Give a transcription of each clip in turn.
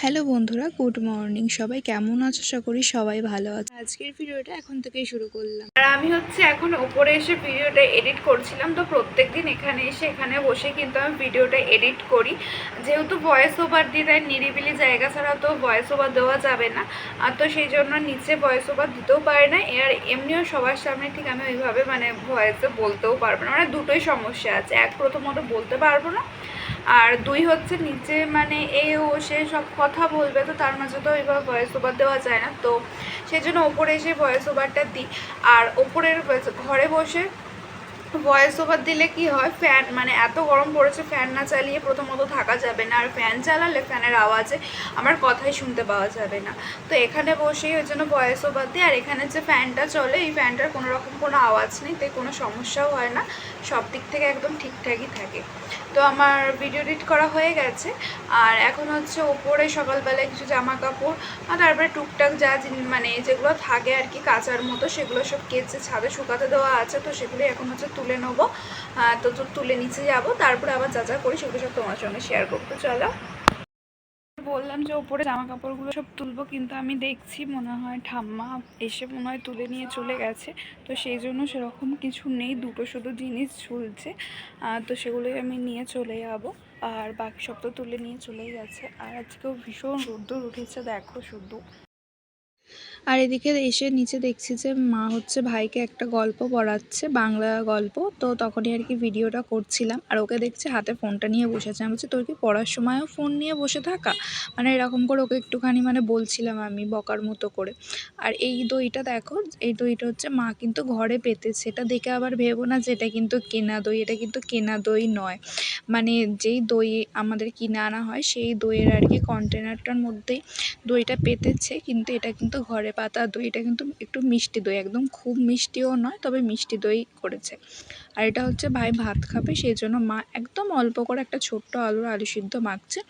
Hello বন্ধুরা, good morning. সবাই কেমন আছো? আশা করি সবাই ভালো আছে। আজকের ভিডিওটা এখন থেকেই শুরু করলাম। আর আমি হচ্ছে এখন ওপরে এসে ভিডিওটা এডিট করছিলাম, তো প্রত্যেকদিন এখানে এসে এখানে বসে কিন্তু আমি ভিডিওটা এডিট করি। যেহেতু ভয়েস ওভার দিয়ে তাই নিরিবিলি জায়গা ছাড়া তো ভয়েস ওভার দেওয়া যাবে না। আর তো সেই জন্য নিচে ভয়েস ওভার দিতেও পারে না, আর এমনিও সবার সামনে ঠিক আমি ওইভাবে মানে ভয়েসে বলতেও পারব না। মানে দুটোই সমস্যা আছে। এক প্রথমত বলতে পারব না আর দুই হচ্ছে নিচে মানে এ ও সে সব কথা বলবে, তো তার মাঝে তো এবার ভয়েস ওভার দেওয়া যায় না। তো সেই জন্য ওপরে এসে ভয়েস ওভারটা দিই। আর ওপরের ঘরে বসে ভয়েস ওভার দিলে কি হয়? ফ্যান মানে এত গরম পড়েছে ফ্যান না চালিয়ে প্রথমত থাকা যাবে না। আর ফ্যান চালালে ফ্যানের আওয়াজে আমার কথাই শুনতে পাওয়া যাবে না। তো এখানে বসেই ওই জন্য ভয়েস ওভার দিই। আর এখানে যে ফ্যানটা চলে, এই ফ্যানটার কোনো রকম কোনো আওয়াজ নেই, তাই কোনো সমস্যাও হয় না। সব দিক থেকে একদম ঠিকঠাকই থাকে। তো আমার ভিডিও এডিট করা হয়ে গেছে। আর এখন হচ্ছে ওপরে সকালবেলায় কিছু জামা কাপড় আর তারপরে টুকটাক যা মানে যেগুলো থাকে আর কি, কাচার মতো, সেগুলো সব কেচে ছাদে শুকাতে দেওয়া আছে। তো সেগুলো এখন হচ্ছে তুলে নেব। তো তুলে নিচে যাব, তারপরে আবার যা যা করি সেগুলো সব তোমার সঙ্গে শেয়ার করতে চলো। বললাম যে ওপরে জামা কাপড়গুলো সব তুলবো, কিন্তু আমি দেখছি মনে হয় ঠাম্মা এসে মনে হয় তুলে নিয়ে চলে গেছে। তো সেই জন্য সেরকম কিছু নেই, দুটো শুধু জিনিস ঝুলছে। তো সেগুলোই আমি নিয়ে চলে যাব। আর বাকি সব তো তুলে নিয়ে চলেই গেছে আর আজকেও ভীষণ রোদ্দুর উঠেছে, দেখো শুধু। আর এদিকে এসে নিচে দেখছি যে মা হচ্ছে ভাইকে একটা গল্প পড়াচ্ছে, বাংলা গল্প। তো তখনই আর কি ভিডিওটা করছিলাম। আর ওকে দেখছি হাতে ফোনটা নিয়ে বসেছে। আমি বলছি, তোর কি পড়ার সময়ও ফোন নিয়ে বসে থাকা? মানে এরকম করে ওকে একটুখানি মানে বলছিলাম আমি বকার মতো করে। আর এই দইটা দেখো, এই দইটা হচ্ছে মা কিন্তু ঘরে পেতেছে। এটা দেখে আবার ভেবো না যে এটা কিন্তু কেনা দই, এটা কিন্তু কেনা দই নয়। মানে যেই দই আমাদের কিনে আনা হয়, সেই দইয়ের আর কি কন্টেনারটার মধ্যেই দইটা পেতেছে। কিন্তু এটা কিন্তু ঘরে পাতা দই এটা কিন্তু একটু মিষ্টি দই, একদম খুব মিষ্টিও নয়, তবে মিষ্টি দই করেছে। আর এটা হচ্ছে ভাই ভাত খাবে সেই জন্য মা একদম অল্প করে একটা ছোট্ট আলুর আলু সিদ্ধ মাখছে।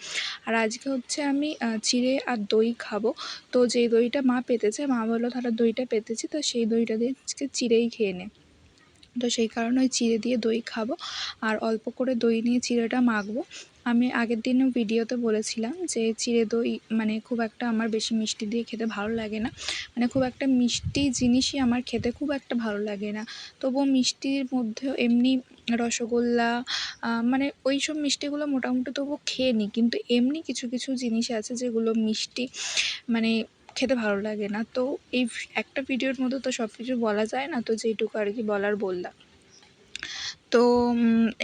আর আজকে হচ্ছে আমি চিড়ে আর দই খাব। তো যেই দইটা মা পেতেছে, মা বলল তাহলে দইটা পেতেছি, তো সেই দইটা দিয়ে আজকে চিড়েই খেয়ে নে। তো সেই কারণে ওই চিড়ে দিয়ে দই খাব। আর অল্প করে দই নিয়ে চিড়েটা মাখবো। আমি আগের দিনও ভিডিওতে বলেছিলাম যে চিড়ে দই মানে খুব একটা আমার বেশি মিষ্টি দিয়ে খেতে ভালো লাগে না। মানে খুব একটা মিষ্টি জিনিসই আমার খেতে খুব একটা ভালো লাগে না। তবুও মিষ্টির মধ্যেও এমনি রসগোল্লা মানে ওই সব মিষ্টিগুলো মোটামুটি তবুও খেয়ে নিই। কিন্তু এমনি কিছু কিছু জিনিস আছে যেগুলো মিষ্টি মানে খেতে ভালো লাগে না। তো এই একটা ভিডিওর মধ্যে তো সব কিছু বলা যায় না, তো যেইটুকু আর কি বলার বললাম। তো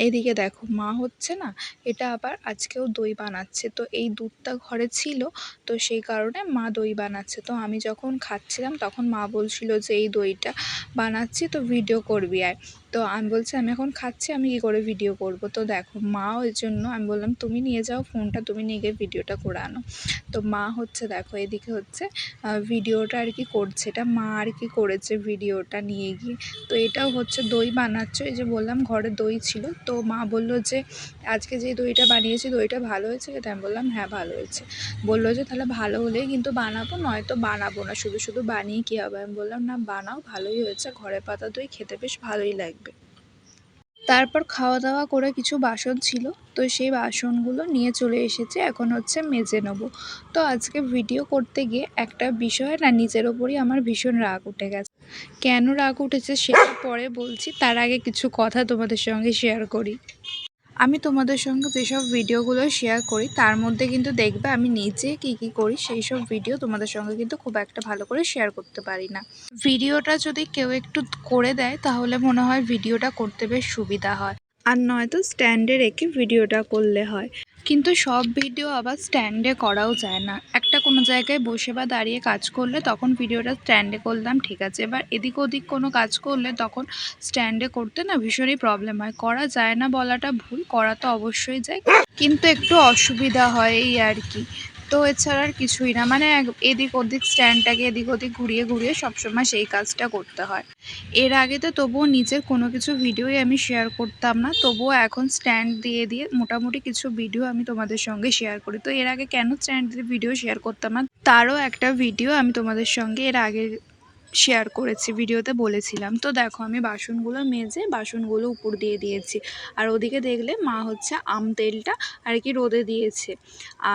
এদিকে দেখো, মা হচ্ছে না, এটা আবার আজকেও দই বানাচ্ছে। তো এই দুধটা ঘরে ছিল, তো সেই কারণে মা দই বানাচ্ছে। তো আমি যখন খাচ্ছিলাম, তখন মা বলছিল যে, এই দইটা বানাচ্ছি, তো ভিডিও করবি আয়। তো আমি বলছি, আমি এখন খাচ্ছি, আমি কী করে ভিডিও করব? তো দেখো, মা ওই জন্য আমি বললাম, তুমি নিয়ে যাও ফোনটা তুমি নিয়ে গিয়ে ভিডিওটা করে আনো। তো মা হচ্ছে, দেখো, এদিকে হচ্ছে ভিডিওটা আর কি করছে। এটা মা আর কি করেছে ভিডিওটা নিয়ে গিয়ে। তো এটাও হচ্ছে দই বানাচ্ছে। এই যে বললাম ঘরে দই ছিল। তো মা বলল যে, আজকে যে দইটা বানিয়েছি, দইটা ভালো হয়েছে? তাই আমি বললাম হ্যাঁ ভালো হয়েছে। বলল যে, তাহলে ভালো হলেই কিন্তু বানাবো, নয়তো বানাবো না। শুধু শুধু বানিয়ে কী হবে? আমি বললাম, না, বানাও, ভালোই হয়েছে। ঘরে পাতা দই খেতে বেশ ভালোই লাগবে। তারপর খাওয়া দাওয়া করে কিছু বাসন ছিল, তো সেই বাসনগুলো নিয়ে চলে এসেছে, এখন হচ্ছে মেজে নেব। তো আজকে ভিডিও করতে গিয়ে একটা বিষয় না, নিজের ওপরই আমার ভীষণ রাগ উঠে গেছে। কেন রাগ উঠেছে সেটা পরে বলছি, তার আগে কিছু কথা তোমাদের সঙ্গে শেয়ার করি। আমি তোমাদের সঙ্গে যেসব ভিডিওগুলো শেয়ার করি, তার মধ্যে কিন্তু দেখবে আমি নিজে কি কি করি সেই সব ভিডিও তোমাদের সঙ্গে কিন্তু খুব একটা ভালো করে শেয়ার করতে পারি না। ভিডিওটা যদি কেউ একটু করে দেয়, তাহলে মনে হয় ভিডিওটা করতে বেশ সুবিধা হয়। আর নয়তো স্ট্যান্ডে রেখে ভিডিওটা করলে হয়। কিন্তু সব ভিডিও আবার স্ট্যান্ডে করাও যায় না। একটা কোনো জায়গায় বসে বা দাঁড়িয়ে কাজ করলে তখন ভিডিওটা স্ট্যান্ডে করলাম ঠিক আছে? এবার এদিক ওদিক কোনো কাজ করলে তখন স্ট্যান্ডে করতে না ভীষণই প্রবলেম হয়। করা যায় না বলাটা ভুল, করা তো অবশ্যই যায়। কিন্তু একটু অসুবিধা হয় এই আর কি। তো এছাড়া আর কিছুই না। মানে এদিক ওদিক স্ট্যান্ডটাকে এদিক ওদিক ঘুরিয়ে ঘুরিয়ে সবসময় সেই কাজটা করতে হয়। এর আগে তো তবুও নিজের কোনো কিছু ভিডিওই আমি শেয়ার করতাম না। তবুও এখন স্ট্যান্ড দিয়ে দিয়ে মোটামুটি কিছু ভিডিও আমি তোমাদের সঙ্গে শেয়ার করি। তো এর আগে কেন স্ট্যান্ড দিয়ে ভিডিও শেয়ার করতাম না, তারও একটা ভিডিও আমি তোমাদের সঙ্গে এর আগের শেয়ার করেছি ভিডিওতে বলেছিলাম। তো দেখো আমি বাসনগুলো মেজে বাসনগুলো উপর দিয়ে দিয়েছি। আর ওদিকে দেখলে মা হচ্ছে আম তেলটা আর কি রোদে দিয়েছে।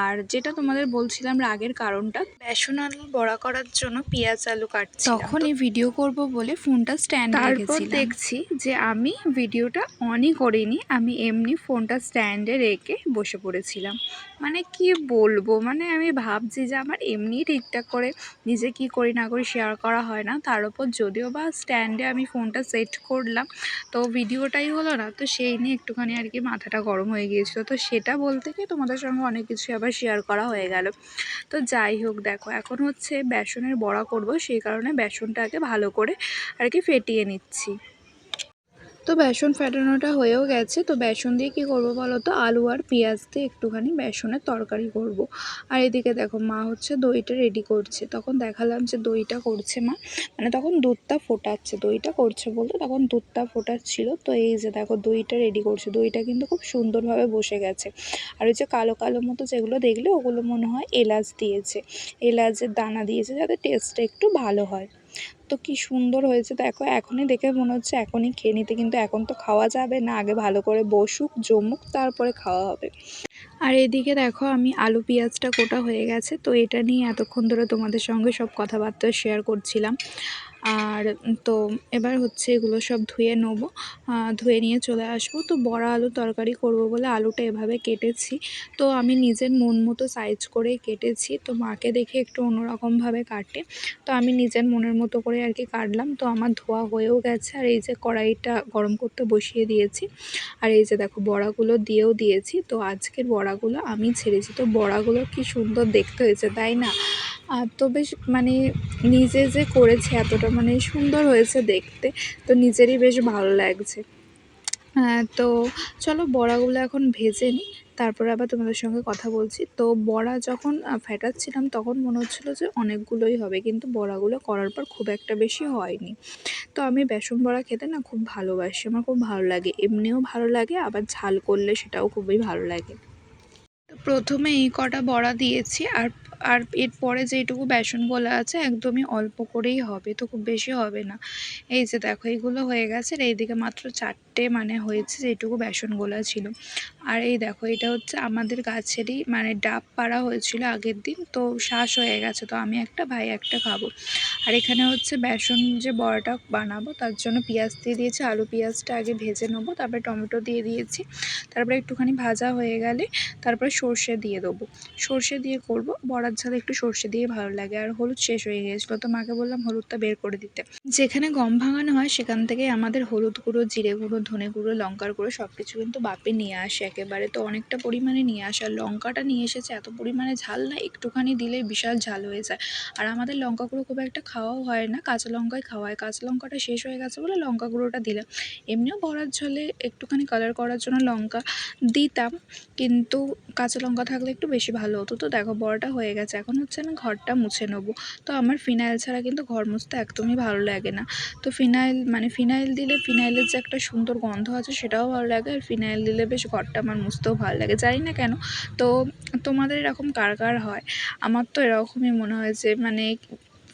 আর যেটা তোমাদের বলছিলাম রাগের কারণটা বেসন আলু বড়া করার জন্য পেঁয়াজ আলু কাটছি তখনই ভিডিও করব বলে ফোনটা স্ট্যান্ড তারপর দেখছি যে আমি ভিডিওটা অনই করিনি আমি এমনি ফোনটা স্ট্যান্ডে রেখে বসে পড়েছিলাম। মানে কি বলব? মানে আমি ভাবছি যে আমার এমনি ঠিকঠাক করে নিজে কি করি না করি শেয়ার করা হয় না। তার উপর যদিও বা স্ট্যান্ডে আমি ফোনটা সেট করলাম, তো ভিডিওটাই হলো না। তো সেই নিয়ে একটুখানি আর কি মাথাটা গরম হয়ে গিয়েছিল। তো সেটা বলতে গিয়ে তোমাদের সঙ্গে অনেক কিছু আবার শেয়ার করা হয়ে গেল। তো যাই হোক, দেখো, এখন হচ্ছে বেসনের বড়া করব। সেই কারণে বেসনটাকে ভালো করে আর কি ফেটিয়ে নিচ্ছি। তো বেসন ফেটানোটা হয়েও গেছে। তো বেসন দিয়ে কী করব বলো তো? আলু আর পেঁয়াজ দিয়ে একটুখানি বেসনের তরকারি করব। আর এদিকে দেখো, মা হচ্ছে দইটা রেডি করছে। তখন দেখালাম যে দইটা করছে মা। মানে তখন দুধটা ফোটাচ্ছে। দইটা করছে বলতে তখন দুধটা ফোটাচ্ছিল। তো এই যে দেখো, দইটা রেডি করছে। দইটা কিন্তু খুব সুন্দরভাবে বসে গেছে। আর ওই যে কালো কালো মতো যেগুলো দেখলে, ওগুলো মনে হয় এলাচ দিয়েছে। এলাচের দানা দিয়েছে যাতে টেস্টটা একটু ভালো হয়। তো কি সুন্দর হয়েছে। দেখো, এখনই দেখে মনে হচ্ছে এখনই খেয়ে নিতে, কিন্তু এখন তো খাওয়া যাবে না। আগে ভালো করে বসুক, জমুক, তারপরে খাওয়া হবে। আর এদিকে দেখো, আমি আলু পেঁয়াজটা কোটা হয়ে গেছে। তো এটা নিয়ে এতক্ষণ ধরে তোমাদের সঙ্গে সব কথাবার্তা শেয়ার করছিলাম। আর তো এবার হচ্ছে এগুলো সব ধুয়ে নেব। ধুয়ে নিয়ে চলে আসব। তো বড়া আলু তরকারি করব বলে আলুটা এভাবে কেটেছি। তো আমি নিজের মন মতো সাইজ করে কেটেছি। তো মাকে দেখে একটু অন্যরকমভাবে কাটে। তো আমি নিজের মনের মতো করে আর কি কাটলাম। তো আমার ধোয়া হয়েও গেছে। আর এই যে কড়াইটা গরম করতে বসিয়ে দিয়েছি। আর এই যে দেখো বড়াগুলো দিয়েও দিয়েছি। তো আজকের বড়াগুলো আমি ছেড়েছি। তো বড়াগুলো কি সুন্দর দেখতে হয়েছে, তাই না? আর তো বেশ মানে নিজে যে করেছে এতটা মানে সুন্দর হয়েছে দেখতে, তো নিজেরই বেশ ভালো লাগছে। হ্যাঁ তো চলো বড়াগুলো এখন ভেজে নিই, তারপরে আবার তোমাদের সঙ্গে কথা বলছি। তো বড়া যখন ফেটাচ্ছিলাম তখন মনে হচ্ছিল যে অনেকগুলোই হবে, কিন্তু বড়াগুলো করার পর খুব একটা বেশি হয়নি। তো আমি বেসন বড়া খেতে না খুব ভালোবাসি, আমার খুব ভালো লাগে, এমনিও ভালো লাগে, আবার ঝাল করলে সেটাও খুবই ভালো লাগে। প্রথমে এই কটা বড়া দিয়েছি, আর আর এরপরে যেইটুকু বেসন গোলা আছে, একদমই অল্প করেই হবে, তো খুব বেশি হবে না। এই যে দেখো, এইগুলো হয়ে গেছে, আর এইদিকে মাত্র চারটে মানে হয়েছে যেটুকু বেসন গোলা ছিল। আর এই দেখো, এটা হচ্ছে আমাদের গাছেরই মানে ডাব পাড়া হয়েছিল আগের দিন, তো শ্বাস হয়ে গেছে, তো আমি একটা, ভাই একটা খাব। আর এখানে হচ্ছে বেসন যে বড়াটা বানাবো, তার জন্য পেঁয়াজ দিয়ে দিয়েছি, আলু পেঁয়াজটা আগে ভেজে নেব, তারপরে টমেটো দিয়ে দিয়েছি, তারপরে একটুখানি ভাজা হয়ে গেলে তারপরে সর্ষে দিয়ে দেবো। সর্ষে দিয়ে করব বড়ার ঝাল একটু সর্ষে দিয়ে ভালো লাগে। আর হলুদ শেষ হয়ে গিয়েছিল, তো মাকে বললাম হলুদটা বের করে দিতে। যেখানে গম ভাঙানো হয়, সেখান থেকে আমাদের হলুদ গুঁড়ো, জিরে গুঁড়ো, ধনে গুঁড়ো, লঙ্কার গুঁড়ো সব কিছু কিন্তু বাপে নিয়ে আসে একেবারে। তো অনেকটা পরিমাণে নিয়ে আসে, আর লঙ্কাটা নিয়ে এসেছে, এত পরিমাণে ঝাল না, একটুখানি দিলে বিশাল ঝাল হয়ে যায়। আর আমাদের লঙ্কা গুঁড়ো খুব একটা খাওয়াও হয় না, কাঁচা লঙ্কাই খাওয়া হয়। কাঁচা লঙ্কাটা শেষ হয়ে গেছে বলে লঙ্কা গুঁড়োটা দিলাম। এমনিও বড়ার ঝোলে একটুখানি কালার করার জন্য লঙ্কা দিতাম, কিন্তু কাঁচা লঙ্কা থাকলে একটু বেশি ভালো হতো। তো দেখো, বড়াটা হয়ে গেছে। এখন হচ্ছে না ঘরটা মুছে নেব। তো আমার ফিনাইল ছাড়া কিন্তু ঘর মুছতে একদমই ভালো লাগে না। তো ফিনাইল মানে ফিনাইল দিলে ফিনাইলের যে একটা সুন্দর গন্ধ আছে সেটাও ভালো লাগে। আর ফিনাইল দিলে বেশ ঘরটা আমার মুছতেও ভালো লাগে। জানি না কেন। তো তোমাদের এরকম কার কার হয়? আমার তো এরকমই মনে হয় যে মানে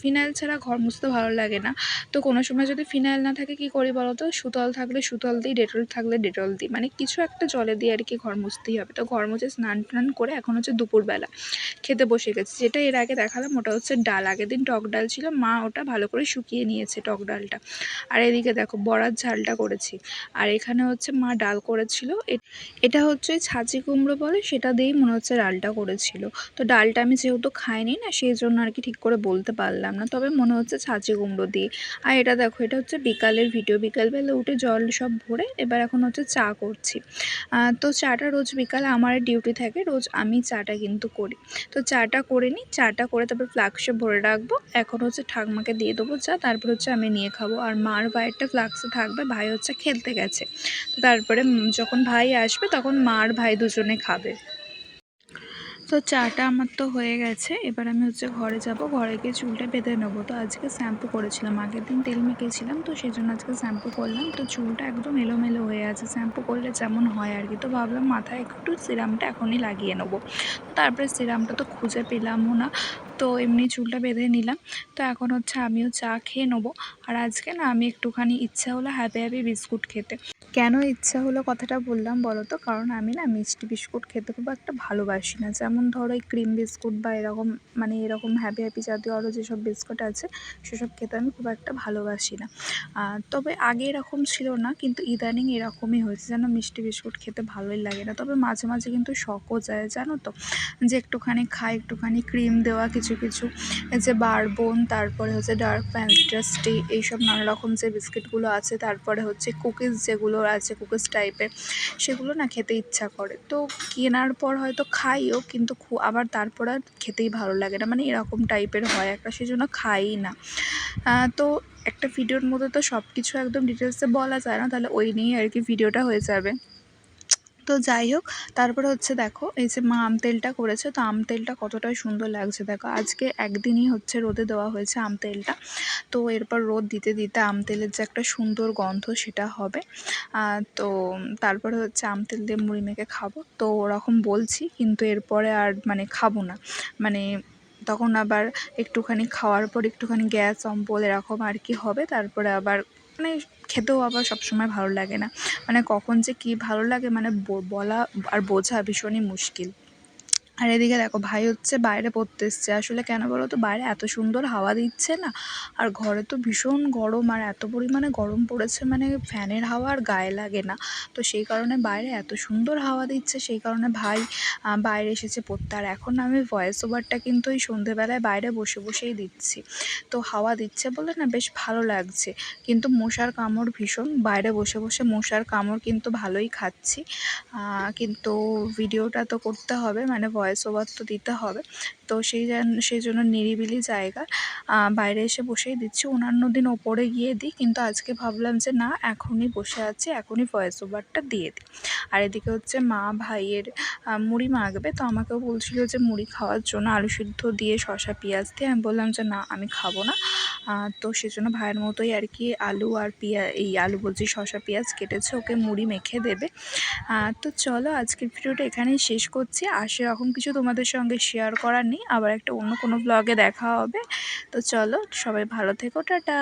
ফিনাইল ছাড়া ঘর মুছতে ভালো লাগে না। তো কোনো সময় যদি ফিনাইল না থাকে কী করি বলো তো? সুতল থাকলে সুতল দিই, ডেটল থাকলে ডেটল দিই। মানে কিছু একটা জলে দিয়ে আর কি ঘর মুছতেই হবে। তো ঘর মুছে স্নান টান করে এখন হচ্ছে দুপুরবেলা খেতে বসে গেছি। যেটা এর আগে দেখালাম ওটা হচ্ছে ডাল। আগের দিন টক ডাল ছিল, মা ওটা ভালো করে শুকিয়ে নিয়েছে টক ডালটা। আর এদিকে দেখো বড়ার ঝালটা করেছি। আর এখানে হচ্ছে মা ডাল করেছিল। এটা হচ্ছে ছাঁচি কুমড়ো বলে, সেটা দিয়েই মনে হচ্ছে ডালটা করেছিল। তো ডালটা আমি যেহেতু খাইনি না, সেই জন্য আর কি ঠিক করে বলতে পারলাম না। তবে মনে হচ্ছে ছাঁচি কুমড়ো দিয়ে আর এটা দেখো, এটা হচ্ছে বিকালের ভিডিও বিকালবেলা উঠে জল সব ভরে এবার এখন হচ্ছে চা করছি। তো চাটা রোজ বিকালে আমার ডিউটি থাকে, রোজ আমি চাটা কিন্তু করি। তো চাটা করে নিই, চাটা করে তারপর ফ্লাক্সে ভরে রাখব। এখন হচ্ছে ঠাকমাকে দিয়ে দেবো চা, তারপর হচ্ছে আমি নিয়ে খাব। আর মার ভাইয়েরটা ফ্লাক্সে থাকবে, ভাই হচ্ছে খেলতে গেছে। তো তারপরে যখন ভাই আসবে, তখন মার ভাই দুজনে খাবে। তো চাটা আমার তো হয়ে গেছে। এবার আমি হচ্ছে ঘরে যাব। ঘরে গিয়ে চুলটা বেঁধে নেব। তো আজকে শ্যাম্পু করেছিলাম। আগের দিন তেল মেখেছিলাম, তো সেই জন্য আজকে শ্যাম্পু করলাম। তো চুলটা একদম এলোমেলো হয়ে আছে। শ্যাম্পু করলে যেমন হয় আর কি। তো ভাবলাম মাথায় একটু সিরামটা এখনই লাগিয়ে নেব। তারপরে সিরামটা তো খুঁজে পেলামও না। তো এমনি চুলটা বেঁধে নিলাম। তো এখন হচ্ছে আমিও চা খেয়ে নেব। আর আজকে না আমি একটুখানি ইচ্ছা হলো হ্যাপি হ্যাপি বিস্কুট খেতে। কেন ইচ্ছা হলো কথাটা বললাম বলো তো? কারণ আমি না মিষ্টি বিস্কুট খেতে খুব একটা ভালোবাসি না। যেমন ধরো এই ক্রিম বিস্কুট বা এরকম মানে এরকম হ্যাপি হ্যাপি জাতীয় আরও যেসব বিস্কুট আছে, সেসব খেতে আমি খুব একটা ভালোবাসি না। তবে আগে এরকম ছিল না, কিন্তু ইদানিং এরকমই হয়েছে। যেন মিষ্টি বিস্কুট খেতে ভালোই লাগে না। তবে মাঝে মাঝে কিন্তু শখও যায়, জানো তো? যে একটুখানি খাই, একটুখানি ক্রিম দেওয়া কিছু কিছু, যে বারবোন, তারপরে হচ্ছে ডার্ক ফ্যান্টাস্টি এইসব নানা রকম যে বিস্কিটগুলো আছে, তারপরে হচ্ছে কুকিজ যেগুলো আছে কুকিজ টাইপের সেগুলো না খেতে ইচ্ছা করে। তো কেনার পর হয়তো খাইও, কিন্তু আবার তারপর আর খেতেই ভালো লাগে না। মানে এরকম টাইপের হয় একটা, সেজন্য খাই না। তো একটা ভিডিওর মধ্যে তো সব কিছু একদম ডিটেলসে বলা যায় না, তাহলে ওই নিয়েই আর কি ভিডিওটা হয়ে যাবে। তো যাই হোক, তারপরে হচ্ছে দেখো, এই যে মা আম তেলটা করেছে, তো আম তেলটা কতটা সুন্দর লাগছে দেখো। আজকে একদিনই হচ্ছে রোদে দেওয়া হয়েছে আম তেলটা। তো এরপর রোদ দিতে দিতে আম তেলের যে একটা সুন্দর গন্ধ সেটা হবে। তো তারপরে হচ্ছে আম তেল দিয়ে মুড়ি মেখে খাব। তো ওরকম বলছি, কিন্তু এরপরে আর মানে খাব না। মানে তখন আবার একটুখানি খাওয়ার পর একটুখানি গ্যাস, অম্বল এরকম আর কি হবে। তারপরে আবার মানে খেতেও আবার সবসময় ভালো লাগে না। মানে কখন যে কী ভালো লাগে মানে বলা আর বোঝা ভীষণই মুশকিল। আর এদিকে দেখো, ভাই হচ্ছে বাইরে পড়তে এসছে। আসলে কেন বলো তো বাইরে এত সুন্দর হাওয়া দিচ্ছে না, আর ঘরে তো ভীষণ গরম, আর এত পরিমাণে গরম পড়েছে মানে ফ্যানের হাওয়া আর গায়ে লাগে না। তো সেই কারণে বাইরে এত সুন্দর হাওয়া দিচ্ছে, সেই কারণে ভাই বাইরে এসেছে পড়তে। আর এখন আমি ভয়েস ওভারটা কিন্তু ওই সন্ধেবেলায় বাইরে বসে বসেই দিচ্ছি। তো হাওয়া দিচ্ছে বলে না বেশ ভালো লাগছে, কিন্তু মশার কামড় ভীষণ। বাইরে বসে বসে মশার কামড় কিন্তু ভালোই খাচ্ছি। কিন্তু ভিডিওটা তো করতে হবে মানে ভয়েস ওভার তো দিতে হবে। তো সেই সেই জন্য নিরিবিলি জায়গা। বাইরে এসে বসেই দিচ্ছি। অন্যান্য দিন ওপরে গিয়ে দিই, কিন্তু আজকে ভাবলাম যে না, এখনই বসে আছি, এখনই ভয়েস ওভারটা দিয়ে দিই। আর এদিকে হচ্ছে মা ভাইয়ের মুড়ি মাখবে, তো আমাকেও বলছিল যে মুড়ি খাওয়ার জন্য আলু সিদ্ধ দিয়ে শসা, পেঁয়াজ দিয়ে। আমি বললাম যে না, আমি খাব না। তো সেজন্য ভাইয়ের মতোই আর কি আলু আর পেঁয়াজ এই আলু বলছি শসা, পেঁয়াজ কেটেছে, ওকে মুড়ি মেখে দেবে। তো চলো আজকের ভিডিওটা এখানেই শেষ করছি। আর সেরকম কিছু তোমাদের সঙ্গে শেয়ার করার নেই। আবার একটা অন্য কোনো ব্লগে দেখা হবে। তো চলো সবাই ভালো থেকো টাটা।